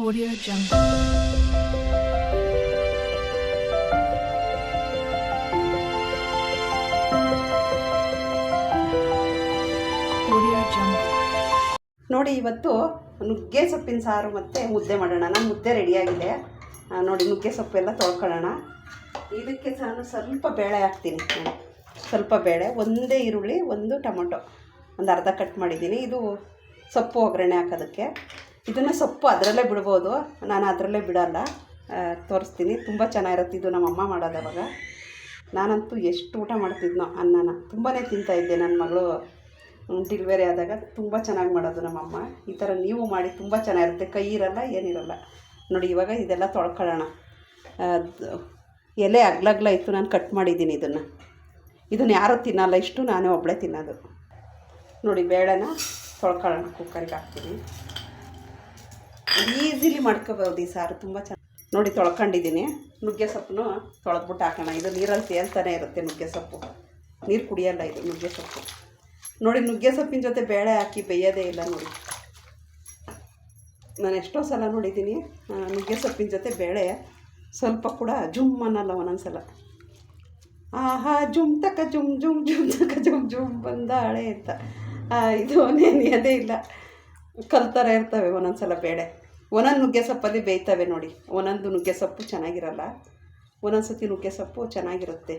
Audio Jungle. ನೋಡಿ, ಇವತ್ತು ನುಗ್ಗೆ ಸೊಪ್ಪಿನ ಸಾರು ಮತ್ತು ಮುದ್ದೆ ಮಾಡೋಣ. ನಾನು ಮುದ್ದೆ ರೆಡಿಯಾಗಿದೆ ನೋಡಿ ನುಗ್ಗೆ ಸೊಪ್ಪೆಲ್ಲ ತೊಳ್ಕೊಳ್ಳೋಣ. ಇದಕ್ಕೆ ನಾನು ಸ್ವಲ್ಪ ಬೇಳೆ ಹಾಕ್ತೀನಿ. ಸ್ವಲ್ಪ ಬೇಳೆ, ಒಂದೇ ಈರುಳ್ಳಿ, ಒಂದು ಟೊಮೊಟೊ. ಒಂದು ಅರ್ಧ ಕಟ್ ಮಾಡಿದ್ದೀನಿ. ಇದು ಸೊಪ್ಪು ಒಗ್ಗರಣೆ ಹಾಕೋದಕ್ಕೆ. ಇದನ್ನು ಸೊಪ್ಪು ಅದರಲ್ಲೇ ಬಿಡ್ಬೋದು. ನಾನು ಅದರಲ್ಲೇ ಬಿಡಲ್ಲ. ತೋರಿಸ್ತೀನಿ. ತುಂಬ ಚೆನ್ನಾಗಿರುತ್ತೆ ಇದು ನಮ್ಮ ಅಮ್ಮ ಮಾಡೋದು ಅವಾಗ. ನಾನಂತೂ ಎಷ್ಟು ಊಟ ಮಾಡ್ತಿದ್ನೋ ಅನ್ನನ. ತುಂಬಾ ತಿಂತಾಯಿದ್ದೆ ನನ್ನ ಮಗಳು. ಡಿಲಿವರಿ ಆದಾಗ ತುಂಬ ಚೆನ್ನಾಗಿ ಮಾಡೋದು ನಮ್ಮಮ್ಮ. ಈ ಥರ ನೀವು ಮಾಡಿ ತುಂಬ ಚೆನ್ನಾಗಿರುತ್ತೆ. ಕೈ ಇರಲ್ಲ ಏನಿರಲ್ಲ ನೋಡಿ, ಇವಾಗ ಇದೆಲ್ಲ ತೊಳ್ಕೊಳ್ಳೋಣ. ಎಲೆ ಅಗ್ಲಗ್ಲ ಇತ್ತು, ನಾನು ಕಟ್ ಮಾಡಿದ್ದೀನಿ ಇದನ್ನು. ಇದನ್ನು ಯಾರೂ ತಿನ್ನಲ್ಲ, ಇಷ್ಟು ನಾನೇ ಒಬ್ಬಳೇ ತಿನ್ನೋದು. ನೋಡಿ, ಬೇಳೆನ ತೊಳ್ಕೊಳ್ಳೋಣ. ಕುಕ್ಕರಿಗೆ ಹಾಕ್ತೀನಿ. ಈಸಿಲಿ ಮಾಡ್ಕೋಬೋದು ಈ ಸಾರು ತುಂಬ ಚೆನ್ನಾಗಿ ನೋಡಿ ತೊಳ್ಕೊಂಡಿದ್ದೀನಿ. ನುಗ್ಗೆ ಸೊಪ್ಪನ್ನು ತೊಳೆದ್ಬಿಟ್ಟು ಹಾಕೋಣ. ಇದು ನೀರಲ್ಲಿ ತೇಲ್ತಾನೆ ಇರುತ್ತೆ ನುಗ್ಗೆ ಸೊಪ್ಪು. ನೀರು ಕುಡಿಯಲ್ಲ ಇದು ನುಗ್ಗೆ ಸೊಪ್ಪು. ನೋಡಿ ನುಗ್ಗೆ ಸೊಪ್ಪಿನ ಜೊತೆ ಬೇಳೆ ಹಾಕಿ ಬೇಯೋದೇ ಇಲ್ಲ ನೋಡಿ. ನಾನು ಎಷ್ಟೋ ಸಲ ನೋಡಿದ್ದೀನಿ ನುಗ್ಗೆ ಸೊಪ್ಪಿನ ಜೊತೆ ಬೇಳೆ ಸ್ವಲ್ಪ ಕೂಡ ಜುಮ್ ಅನ್ನಲ್ಲ ಒಂದೊಂದ್ಸಲ. ಆಹಾ ಜುಮ್ ತಕ ಜುಮ್ ಜುಮ್ ಜುಮ್ ತಕ ಜುಮ್ ಜುಮ್ ಬಂದಾಳೆ ಅಂತ. ಆ, ಇದು ನೆನೆಯೋದೇ ಇಲ್ಲ. ಕಲ್ತರ ಇರ್ತವೆ ಒಂದೊಂದ್ಸಲ ಬೇಳೆ. ಒಂದೊಂದು ನುಗ್ಗೆ ಸೊಪ್ಪಲ್ಲಿ ಬೇಯ್ತವೆ ನೋಡಿ. ಒಂದೊಂದು ನುಗ್ಗೆ ಸೊಪ್ಪು ಚೆನ್ನಾಗಿರಲ್ಲ. ಒಂದೊಂದು ಸತಿ ನುಗ್ಗೆ ಸೊಪ್ಪು ಚೆನ್ನಾಗಿರುತ್ತೆ.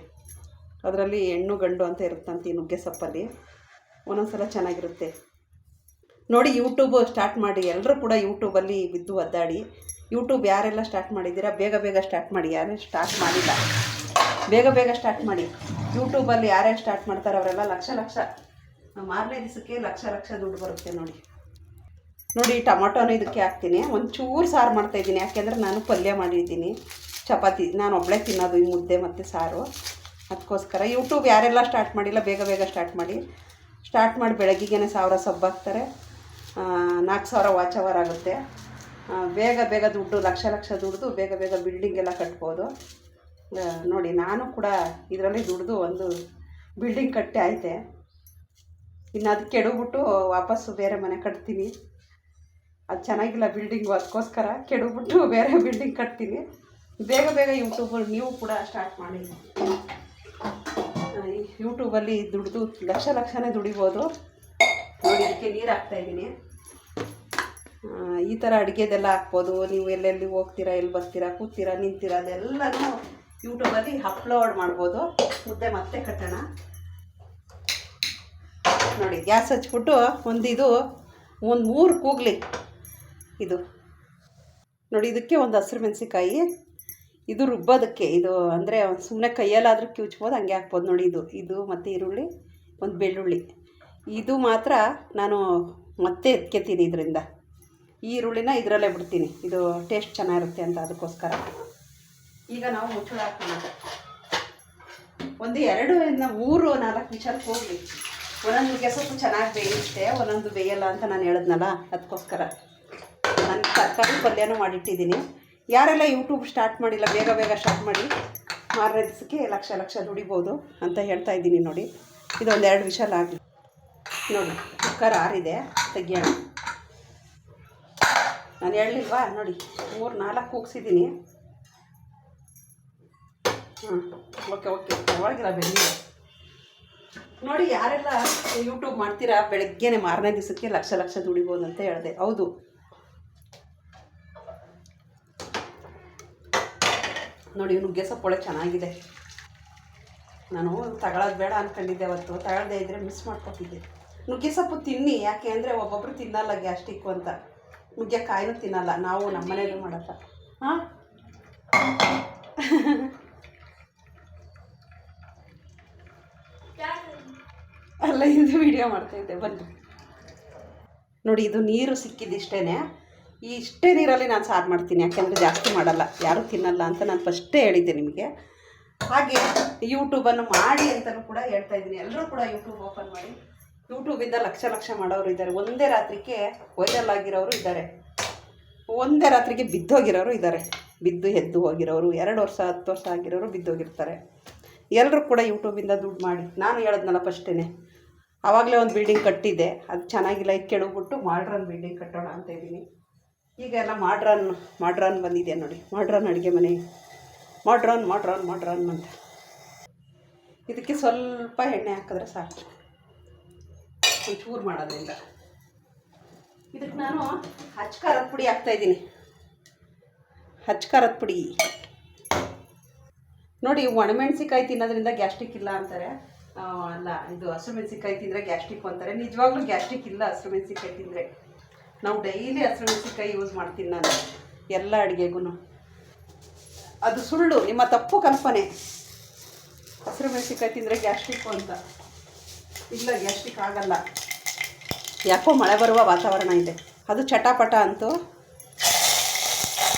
ಅದರಲ್ಲಿ ಹೆಣ್ಣು ಗಂಡು ಅಂತ ಇರುತ್ತಂತೆ ಈ ನುಗ್ಗೆ ಸೊಪ್ಪಲ್ಲಿ ಒಂದೊಂದು ಸಲ ಚೆನ್ನಾಗಿರುತ್ತೆ. ನೋಡಿ ಯೂಟ್ಯೂಬು ಸ್ಟಾರ್ಟ್ ಮಾಡಿ. ಎಲ್ಲರೂ ಕೂಡ ಯೂಟ್ಯೂಬಲ್ಲಿ ಬಿದ್ದು ಒದ್ದಾಡಿ. ಯೂಟ್ಯೂಬ್ ಯಾರೆಲ್ಲ ಸ್ಟಾರ್ಟ್ ಮಾಡಿದ್ದೀರಾ? ಬೇಗ ಬೇಗ ಸ್ಟಾರ್ಟ್ ಮಾಡಿ. ಯಾರೇ ಸ್ಟಾರ್ಟ್ ಮಾಡಿಲ್ಲ. ಬೇಗ ಬೇಗ ಸ್ಟಾರ್ಟ್ ಮಾಡಿ. ಯೂಟ್ಯೂಬಲ್ಲಿ ಯಾರ್ಯಾರು ಸ್ಟಾರ್ಟ್ ಮಾಡ್ತಾರೆ ಅವರೆಲ್ಲ ಲಕ್ಷ ಲಕ್ಷ. ಮಾರನೇ ದಿವಸಕ್ಕೆ ಲಕ್ಷ ಲಕ್ಷ ದುಡ್ಡು ಬರುತ್ತೆ ನೋಡಿ. ನೋಡಿ, ಟೊಮೊಟೊನ ಇದಕ್ಕೆ ಹಾಕ್ತೀನಿ. ಒಂಚೂರು ಸಾರು ಮಾಡ್ತಾಯಿದ್ದೀನಿ ಯಾಕೆಂದರೆ ನಾನು ಪಲ್ಯ ಮಾಡಿದ್ದೀನಿ. ಚಪಾತಿ, ನಾನು ಒಬ್ಬಳೆ ತಿನ್ನೋದು ಈ ಮುದ್ದೆ ಮತ್ತು ಸಾರು. ಅದಕ್ಕೋಸ್ಕರ ಯೂಟ್ಯೂಬ್ ಯಾರೆಲ್ಲ ಸ್ಟಾರ್ಟ್ ಮಾಡಿಲ್ಲ, ಬೇಗ ಬೇಗ ಸ್ಟಾರ್ಟ್ ಮಾಡಿ. ಸ್ಟಾರ್ಟ್ ಮಾಡಿ ಬೆಳಗ್ಗೆಗೇನೆ ಸಾವಿರ ಸಬ್ಬು ಹಾಕ್ತಾರೆ. ನಾಲ್ಕು ಸಾವಿರ ವಾಚ್ ಅವರ್ ಆಗುತ್ತೆ. ಬೇಗ ಬೇಗ ದುಡ್ಡು, ಲಕ್ಷ ಲಕ್ಷ ದುಡ್ದು ಬೇಗ ಬೇಗ ಬಿಲ್ಡಿಂಗ್ ಎಲ್ಲ ಕಟ್ಬೋದು. ನೋಡಿ, ನಾನು ಕೂಡ ಇದರಲ್ಲಿ ದುಡ್ದು ಒಂದು ಬಿಲ್ಡಿಂಗ್ ಕಟ್ಟೆ ಐತೆ ಇನ್ನು ಅದು ಕೆಡಬಿಟ್ಟು ವಾಪಸ್ಸು ಬೇರೆ ಮನೆ ಕಟ್ತೀನಿ. ಅದು ಚೆನ್ನಾಗಿಲ್ಲ ಬಿಲ್ಡಿಂಗು ಅದಕ್ಕೋಸ್ಕರ ಕೆಡಬಿಟ್ಟು ಬೇರೆ ಬಿಲ್ಡಿಂಗ್ ಕಟ್ತೀನಿ. ಬೇಗ ಬೇಗ ಯೂಟ್ಯೂಬಲ್ಲಿ ನೀವು ಕೂಡ ಸ್ಟಾರ್ಟ್ ಮಾಡಿ. ಯೂಟ್ಯೂಬಲ್ಲಿ ದುಡ್ದು ಲಕ್ಷ ಲಕ್ಷನೇ ದುಡಿಬೋದು. ನೋಡಿ, ಇದಕ್ಕೆ ನೀರು ಹಾಕ್ತಾಯಿದ್ದೀನಿ ಈ ಥರ ಅಡುಗೆದೆಲ್ಲ ಹಾಕ್ಬೋದು. ನೀವು ಎಲ್ಲೆಲ್ಲಿ ಹೋಗ್ತೀರಾ, ಎಲ್ಲಿ ಬರ್ತೀರಾ, ಕೂತೀರಾ, ನಿಂತೀರಾ, ಅದೆಲ್ಲನೂ ಯೂಟ್ಯೂಬಲ್ಲಿ ಅಪ್ಲೋಡ್ ಮಾಡ್ಬೋದು. ಮುದ್ದೆ ಮತ್ತೆ ಕಟ್ಟೋಣ. ನೋಡಿ, ಗ್ಯಾಸ್ ಹಚ್ಬಿಟ್ಟು ಒಂದು ಒಂದು ಮೂರು ಕೂಗ್ಲಿ. ಇದು. ನೋಡಿ, ಇದಕ್ಕೆ ಒಂದು ಹಸಿರು ಮೆಣಸಿಕಾಯಿ ಇದು ರುಬ್ಬೋದಕ್ಕೆ, ಇದು ಅಂದರೆ ಸುಮ್ಮನೆ ಕೈಯಲ್ಲಾದರೂ ಕಿವುಚ್ಬೋದು ಹಂಗೆ ಹಾಕ್ಬೋದು. ನೋಡಿ, ಇದು ಇದು ಮತ್ತು ಈರುಳ್ಳಿ, ಒಂದು ಬೆಳ್ಳುಳ್ಳಿ. ಇದು ಮಾತ್ರ ನಾನು ಮತ್ತೆ ಎತ್ಕೆತೀನಿ ಇದರಿಂದ. ಈರುಳ್ಳಿನ ಇದರಲ್ಲೇ ಬಿಡ್ತೀನಿ. ಇದು ಟೇಸ್ಟ್ ಚೆನ್ನಾಗಿರುತ್ತೆ ಅಂತ ಅದಕ್ಕೋಸ್ಕರ. ಈಗ ನಾವು ಮುಚ್ಚಳ ಹಾಕೋಣ ಒಂದು ಎರಡು ಮೂರು, ನಾಲ್ಕು ನಿಮಿಷಕ್ಕೆ ಹೋಗಲಿ. ಒಂದೊಂದು ಕೆಸಪ್ಪು ಚೆನ್ನಾಗಿ ಬೇಯುತ್ತೆ, ಒಂದೊಂದು ಬೇಯಲ್ಲ ಅಂತ ನಾನು ಹೇಳಿದ್ನಲ್ಲ, ಅದಕ್ಕೋಸ್ಕರ. ನಾನು ತರಕಾರಿ ಪಲ್ಯನೂ ಮಾಡಿಟ್ಟಿದ್ದೀನಿ. ಯಾರೆಲ್ಲ ಯೂಟ್ಯೂಬ್ ಸ್ಟಾರ್ಟ್ ಮಾಡಿಲ್ಲ, ಬೇಗ ಬೇಗ ಸ್ಟಾರ್ಟ್ ಮಾಡಿ ಮಾರನೇ ದಿವಸಕ್ಕೆ ಲಕ್ಷ ಲಕ್ಷ ದುಡಿಬೋದು ಅಂತ ಹೇಳ್ತಾ ಇದ್ದೀನಿ ನೋಡಿ. ಇದೊಂದು ಎರಡು ವಿಷಲ್ ಆಗಲಿ. ನೋಡಿ, ಕುಕ್ಕರ್ ಆರಿದೆ, ತೆಗಿಯೋಣ. ನಾನು ಹೇಳಿಲ್ವಾ ನೋಡಿ, ಮೂರು, ನಾಲ್ಕು ಕೂಗಿಸಿದ್ದೀನಿ. ಹಾಂ ಓಕೆ ಓಕೆ. ಪರವಾಗಿಲ್ಲ ಬೆಳಿಗ್ಗೆ ನೋಡಿ, ಯಾರೆಲ್ಲ ಯೂಟ್ಯೂಬ್ ಮಾಡ್ತೀರಾ, ಬೆಳಗ್ಗೆನೆ ಮಾರನೇ ದಿವಸಕ್ಕೆ ಲಕ್ಷ ಲಕ್ಷ ದುಡಿಬೋದು ಅಂತ ಹೇಳಿದೆ. ಹೌದು. ನೋಡಿ ನುಗ್ಗೆ ಸೊಪ್ಪೊಳೆ ಚೆನ್ನಾಗಿದೆ. ನಾನು ತಗೊಳ್ಳೋದು ಬೇಡ ಅಂದ್ಕೊಂಡಿದ್ದೆ ಅವತ್ತು. ತಗೊಳ್ದೇ ಇದ್ದರೆ ಮಿಸ್ ಮಾಡ್ಕೊತಿದ್ದೆ. ನುಗ್ಗೆ ಸೊಪ್ಪು ತಿನ್ನಿ, ಯಾಕೆ ಅಂದರೆ ಒಬ್ಬೊಬ್ಬರು ತಿನ್ನಲ್ಲ ಗ್ಯಾಸ್ಟಿಕ್ಕು ಅಂತ. ನುಗ್ಗೆಕಾಯಿನೂ ತಿನ್ನಲ್ಲ. ನಾವು ನಮ್ಮ ಮನೇಲೂ ಮಾಡಲ್ಲ. ಹಾಂ ಅಲ್ಲ, ಇದು ವಿಡಿಯೋ ಮಾಡ್ತಾಯಿದ್ದೆ ಬನ್ನಿ. ನೋಡಿ, ಇದು ನೀರು ಸಿಕ್ಕಿದ್ದಿಷ್ಟೇ ಈ ಇಷ್ಟೇ ನೀರಲ್ಲಿ ನಾನು ಸಾರು ಮಾಡ್ತೀನಿ, ಯಾಕೆಂದರೆ ಜಾಸ್ತಿ ಮಾಡಲ್ಲ. ಯಾರೂ ತಿನ್ನಲ್ಲ ಅಂತ ನಾನು ಫಸ್ಟೇ ಹೇಳಿದ್ದೆ ನಿಮಗೆ. ಹಾಗೆ ಯೂಟ್ಯೂಬನ್ನು ಮಾಡಿ ಅಂತಲೂ ಕೂಡ ಹೇಳ್ತಾ ಇದ್ದೀನಿ. ಎಲ್ಲರೂ ಕೂಡ ಯೂಟ್ಯೂಬ್ ಓಪನ್ ಮಾಡಿ. ಯೂಟ್ಯೂಬಿಂದ ಲಕ್ಷ ಲಕ್ಷ ಮಾಡೋರು ಇದ್ದಾರೆ. ಒಂದೇ ರಾತ್ರಿಗೆ ವೈರಲ್ ಆಗಿರೋರು ಇದ್ದಾರೆ. ಒಂದೇ ರಾತ್ರಿಗೆ ಬಿದ್ದೋಗಿರೋರು ಇದ್ದಾರೆ. ಬಿದ್ದು ಎದ್ದು ಹೋಗಿರೋರು, ಎರಡು ವರ್ಷ, ಹತ್ತು ವರ್ಷ ಆಗಿರೋರು ಬಿದ್ದೋಗಿರ್ತಾರೆ. ಎಲ್ಲರೂ ಕೂಡ ಯೂಟ್ಯೂಬಿಂದ ದುಡ್ಡು ಮಾಡಿ. ನಾನು ಹೇಳೋದ್ನಲ್ಲ ಫಸ್ಟೇ ಆವಾಗಲೇ ಒಂದು ಬಿಲ್ಡಿಂಗ್ ಕಟ್ಟಿದ್ದೆ. ಅದು ಚೆನ್ನಾಗಿಲ್ಲ ಇದು ಕೆಡವ್ಬಿಟ್ಟು ಮಾಡ್ರನ್ ಬಿಲ್ಡಿಂಗ್ ಕಟ್ಟೋಣ ಅಂತ ಇದ್ದೀನಿ. ಈಗ ಎಲ್ಲ ಮಾಡ್ರನ್ ಮಾಡ್ರನ್ ಬಂದಿದೆ ನೋಡಿ. ಮಾಡ್ರನ್ ಅಡುಗೆ ಮನೆ. ಮಾಡ್ರನ್ ಮಾಡ್ರನ್ ಮಾಡ್ರನ್ ಅಂತ. ಇದಕ್ಕೆ ಸ್ವಲ್ಪ ಎಣ್ಣೆ ಹಾಕಿದ್ರೆ ಸಾಕು. ಒಂಚೂರು ಮಾಡೋದ್ರಿಂದ. ಇದಕ್ಕೆ ನಾನು ಹಚ್ಚ ಖಾರದ ಪುಡಿ ಹಾಕ್ತಾಯಿದ್ದೀನಿ ಹಚ್ಚ ಖಾರದ ಪುಡಿ. ನೋಡಿ ಒಣಮೆಣ್ಸಿಕಾಯಿ ತಿನ್ನೋದ್ರಿಂದ ಗ್ಯಾಸ್ಟ್ರಿಕ್ ಇಲ್ಲ ಅಂತಾರೆ. ಅಲ್ಲ, ಇದು ಹಸಿರು ಮೆಣಸಿಕಾಯಿ ತಿಂದರೆ ಗ್ಯಾಸ್ಟ್ರಿಕ್ ಅಂತಾರೆ. ನಿಜವಾಗ್ಲೂ ಗ್ಯಾಸ್ಟ್ರಿಕ್ ಇಲ್ಲ ಹಸಿರು ಮೆಣಸಿಕಾಯಿ ತಿಂದರೆ. ನಾವು ಡೈಲಿ ಹಸಿರು ಮೆಣಸಿಕಾಯಿ ಯೂಸ್ ಮಾಡ್ತೀನಿ ನಾನು, ಎಲ್ಲ ಅಡುಗೆಗೂ ಅದು ಸುಳ್ಳು, ನಿಮ್ಮ ತಪ್ಪು ಕಲ್ಪನೆ. ಹಸಿರು ಮೆಣಸಿಕಾಯಿ ತಿಂದರೆ ಗ್ಯಾಸ್ಟ್ರಿಕ್ಕು ಅಂತ. ಇಲ್ಲ, ಗ್ಯಾಸ್ಟ್ರಿಕ್ ಆಗಲ್ಲ. ಯಾಕೋ ಮಳೆ ಬರುವ ವಾತಾವರಣ ಇದೆ. ಅದು ಚಟಾಪಟ ಅಂತೂ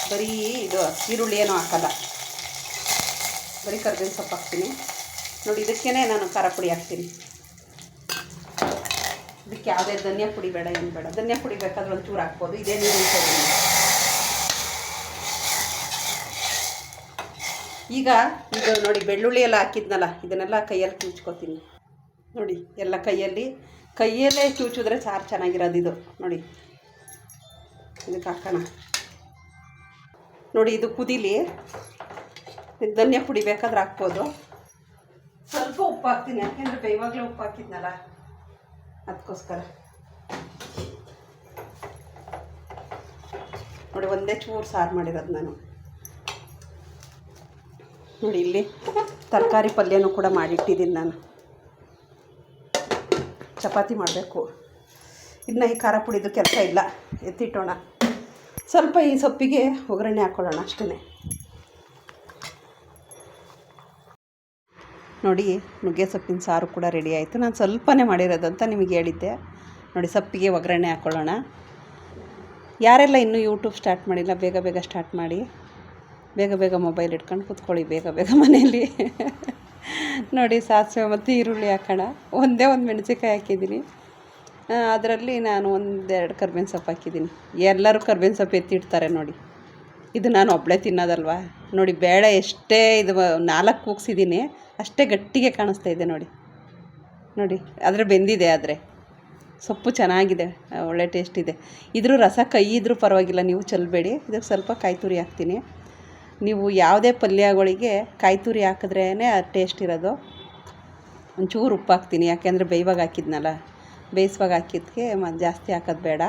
ಬರೀ ಇದು ಈರುಳ್ಳಿ ಏನೂ ಹಾಕಲ್ಲ. ಬರೀ ಕರ್ಬೇವಿನ ಸೊಪ್ಪು ಹಾಕ್ತೀನಿ. ನೋಡಿ ಇದಕ್ಕೇ ನಾನು ಖಾರ ಪುಡಿ ಹಾಕ್ತೀನಿ. ಇದಕ್ಕೆ ಯಾವುದೇ ಧನಿಯಾ ಪುಡಿ ಬೇಡ, ಏನು ಬೇಡ. ಧನಿಯಾ ಪುಡಿ ಬೇಕಾದ್ರೆ ಒಂದು ಚೂರು ಹಾಕ್ಬೋದು. ಇದೇ ನೀರು. ಈಗ ಇದು ನೋಡಿ, ಬೆಳ್ಳುಳ್ಳಿ ಎಲ್ಲ ಹಾಕಿದ್ನಲ್ಲ, ಇದನ್ನೆಲ್ಲ ಕೈಯಲ್ಲಿ ಚೂಚ್ಕೋತೀನಿ ನೋಡಿ, ಎಲ್ಲ ಕೈಯಲ್ಲಿ, ಕೈಯಲ್ಲೇ ಕಿವುಚಿದ್ರೆ ಸಾರು ಚೆನ್ನಾಗಿರೋದು ಇದು. ನೋಡಿ, ಇದಕ್ಕೆ ಹಾಕೋಣ. ನೋಡಿ, ಇದು ಕುದೀಲಿ. ಧನಿಯಾ ಪುಡಿ ಬೇಕಾದ್ರೆ ಹಾಕ್ಬೋದು. ಸ್ವಲ್ಪ ಉಪ್ಪು ಹಾಕ್ತೀನಿ, ಯಾಕೆಂದರೆ ಬೇವಾಗಲೇ ಉಪ್ಪು ಹಾಕಿದ್ನಲ್ಲ. ಅದಕ್ಕೋಸ್ಕರ. ನೋಡಿ, ಒಂದೇ ಚೂರು ಸಾರು ಮಾಡಿರೋದು ನಾನು. ನೋಡಿ, ಇಲ್ಲಿ ತರಕಾರಿ ಪಲ್ಯನೂ ಕೂಡ ಮಾಡಿಟ್ಟಿದ್ದೀನಿ ನಾನು. ಚಪಾತಿ ಮಾಡಬೇಕು. ಇದನ್ನ ಈ ಖಾರ ಪುಡಿದು ಕೆಲಸ ಇಲ್ಲ. ಎತ್ತಿಟ್ಟೋಣ. ಸ್ವಲ್ಪ ಈ ಸೊಪ್ಪಿಗೆ ಒಗ್ಗರಣೆ ಹಾಕ್ಕೊಳ್ಳೋಣ ಅಷ್ಟೇ ನೋಡಿ ನುಗ್ಗೆ ಸೊಪ್ಪಿನ ಸಾರು ಕೂಡ ರೆಡಿ ಆಯಿತು. ನಾನು ಸ್ವಲ್ಪನೇ ಮಾಡಿರೋದು ನಿಮಗೆ ಹೇಳಿದ್ದೆ. ನೋಡಿ ಸೊಪ್ಪಿಗೆ ಒಗ್ಗರಣೆ ಹಾಕ್ಕೊಳ್ಳೋಣ ಯಾರೆಲ್ಲ ಇನ್ನೂ ಯೂಟ್ಯೂಬ್ ಸ್ಟಾರ್ಟ್ ಮಾಡಿಲ್ಲ, ಬೇಗ ಬೇಗ ಸ್ಟಾರ್ಟ್ ಮಾಡಿ. ಬೇಗ ಬೇಗ ಮೊಬೈಲ್ ಇಟ್ಕೊಂಡು ಕೂತ್ಕೊಳ್ಳಿ, ಬೇಗ ಬೇಗ ಮನೆಯಲ್ಲಿ. ನೋಡಿ ಸಾಸಿವೆ ಮತ್ತು ಈರುಳ್ಳಿ ಹಾಕೋಣ. ಒಂದೇ ಒಂದು ಮೆಣಸಿನ್ಕಾಯಿ ಹಾಕಿದ್ದೀನಿ. ಅದರಲ್ಲಿ ನಾನು ಒಂದೆರಡು ಕರ್ಬೇವಿನ ಸೊಪ್ಪು ಹಾಕಿದ್ದೀನಿ. ಎಲ್ಲರೂ ಕರ್ಬೇವಿನ ಸೊಪ್ಪು ಎತ್ತಿಡ್ತಾರೆ ನೋಡಿ. ಇದು ನಾನು ಒಬ್ಬಳೇ ತಿನ್ನೋದಲ್ವಾ? ನೋಡಿ ಬೇಳೆ ಎಷ್ಟೇ ಇದು ನಾಲ್ಕು ಕೂಗ್ಸಿದ್ದೀನಿ. ಅಷ್ಟೇ ಗಟ್ಟಿಗೆ ಕಾಣಿಸ್ತಾ ಇದೆ ನೋಡಿ. ನೋಡಿ, ಆದರೆ ಬೆಂದಿದೆ ಆದರೆ. ಸೊಪ್ಪು ಚೆನ್ನಾಗಿದೆ, ಒಳ್ಳೆ ಟೇಸ್ಟ್ ಇದೆ. ಇದ್ರ ರಸ ಕೈ ಇದ್ರೂ ಪರವಾಗಿಲ್ಲ, ನೀವು ಚೆಲ್ಲಬೇಡಿ ಇದಕ್ಕೆ ಸ್ವಲ್ಪ ಕಾಯಿ ತುರಿ ಹಾಕ್ತೀನಿ. ನೀವು ಯಾವುದೇ ಪಲ್ಯಗಳಿಗೆ ಕಾಯಿ ತುರಿ ಹಾಕಿದ್ರೇ ಆ ಟೇಸ್ಟ್ ಇರೋದು. ಒಂಚೂರು ಉಪ್ಪು ಹಾಕ್ತೀನಿ, ಯಾಕೆಂದರೆ ಬೇಯ್ವಾಗ ಹಾಕಿದ್ನಲ್ಲ. ಬೇಯಿಸುವಾಗ ಹಾಕಿದ್ಕೆ ಮ, ಜಾಸ್ತಿ ಹಾಕೋದು ಬೇಡ.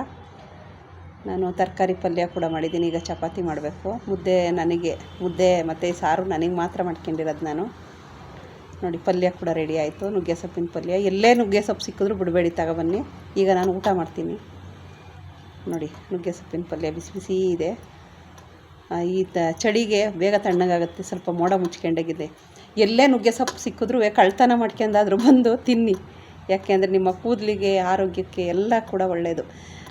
ನಾನು ತರಕಾರಿ ಪಲ್ಯ ಕೂಡ ಮಾಡಿದ್ದೀನಿ, ಈಗ ಚಪಾತಿ ಮಾಡಬೇಕು. ಮುದ್ದೆ ನನಗೆ, ಮುದ್ದೆ ಮತ್ತು ಸಾರು ನನಗೆ ಮಾತ್ರ ಮಾಡ್ಕೊಂಡಿರೋದು ನಾನು. ನೋಡಿ, ಪಲ್ಯ ಕೂಡ ರೆಡಿ ಆಯಿತು. ನುಗ್ಗೆ ಸೊಪ್ಪಿನ ಪಲ್ಯ. ಎಲ್ಲೇ ನುಗ್ಗೆ ಸೊಪ್ಪು ಸಿಕ್ಕಿದ್ರು ಬಿಡಬೇಡಿ ತಗೊಬನ್ನಿ ಈಗ ನಾನು ಊಟ ಮಾಡ್ತೀನಿ. ನೋಡಿ ನುಗ್ಗೆ ಸೊಪ್ಪಿನ ಪಲ್ಯ ಬಿಸಿ ಬಿಸಿ ಇದೆ. ಈ ತ, ಚಳಿಗೆ ಬೇಗ ತಣ್ಣಗಾಗುತ್ತೆ. ಸ್ವಲ್ಪ ಮೋಡ ಮುಚ್ಕೊಂಡಾಗಿದೆ. ಎಲ್ಲೇ ನುಗ್ಗೆ ಸೊಪ್ಪು ಸಿಕ್ಕಿದ್ರೂ ಕಳ್ತನ ಮಾಡ್ಕೊಂಡಾದ್ರೂ ಬಂದು ತಿನ್ನಿ. ಯಾಕೆಂದರೆ ನಿಮ್ಮ ಕೂದಲಿಗೆ, ಆರೋಗ್ಯಕ್ಕೆ ಎಲ್ಲ ಕೂಡ ಒಳ್ಳೆಯದು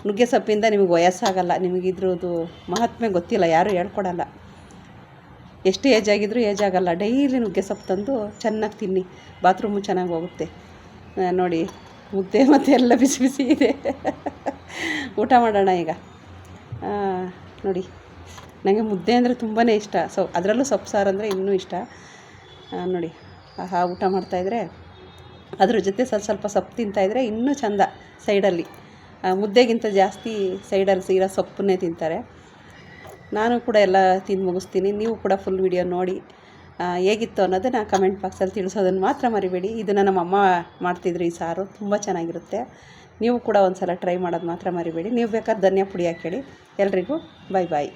ನುಗ್ಗೆ ಸೊಪ್ಪಿಂದ ನಿಮಗೆ ವಯಸ್ಸಾಗಲ್ಲ. ನಿಮಗಿದ್ರದು ಮಹಾತ್ಮೆ ಗೊತ್ತಿಲ್ಲ. ಯಾರೂ ಹೇಳ್ಕೊಡಲ್ಲ. ಎಷ್ಟು ಏಜ್ ಆಗಿದ್ರೂ ಏಜ್ ಆಗಲ್ಲ. ಡೈಲಿ ನುಗ್ಗೆ ಸೊಪ್ಪು ತಂದು ಚೆನ್ನಾಗಿ ತಿನ್ನಿ. ಬಾತ್ರೂಮು ಚೆನ್ನಾಗಿ ಹೋಗುತ್ತೆ. ನೋಡಿ ಮುದ್ದೆ ಮತ್ತು ಎಲ್ಲ ಬಿಸಿ ಬಿಸಿ ಇದೆ. ಊಟ ಮಾಡೋಣ ಈಗ. ನೋಡಿ ನನಗೆ ಮುದ್ದೆ ಅಂದರೆ ತುಂಬಾ ಇಷ್ಟ. ಸೊ, ಅದರಲ್ಲೂ ಸೊಪ್ಪು, ಸಾರು ಅಂದರೆ ಇನ್ನೂ ಇಷ್ಟ. ನೋಡಿ, ಆಹಾ, ಊಟ ಮಾಡ್ತಾಯಿದ್ರೆ ಅದ್ರ ಜೊತೆ ಸ್ವಲ್ಪ ಸ್ವಲ್ಪ ಸೊಪ್ಪು ತಿಂತಾಯಿದ್ರೆ ಇನ್ನೂ ಚೆಂದ ಸೈಡಲ್ಲಿ. ಮುದ್ದೆಗಿಂತ ಜಾಸ್ತಿ ಸೈಡಲ್ಲಿ ಸೀರಾ ಸೊಪ್ಪನ್ನೇ ತಿಂತಾರೆ. ನಾನು ಕೂಡ ಎಲ್ಲ ತಿಂದು ಮುಗಿಸ್ತೀನಿ. ನೀವು ಕೂಡ ಫುಲ್ ವಿಡಿಯೋ ನೋಡಿ ಹೇಗಿತ್ತು ಅನ್ನೋದನ್ನು ಕಮೆಂಟ್ ಬಾಕ್ಸಲ್ಲಿ ತಿಳಿಸೋದನ್ನು ಮಾತ್ರ ಮರಿಬೇಡಿ. ಇದನ್ನು ನಮ್ಮ ಅಮ್ಮ ಮಾಡ್ತಿದ್ರು ಈ ಸಾರು. ತುಂಬ ಚೆನ್ನಾಗಿರುತ್ತೆ. ನೀವು ಕೂಡ ಒಂದು ಸಲ ಟ್ರೈ ಮಾಡೋದು ಮಾತ್ರ ಮರಿಬೇಡಿ. ನೀವು ಬೇಕಾದ್ರೆ ಧನಿಯಾ ಪುಡಿ ಹಾಕೇಳಿ ಎಲ್ರಿಗೂ ಬಾಯ್ ಬಾಯ್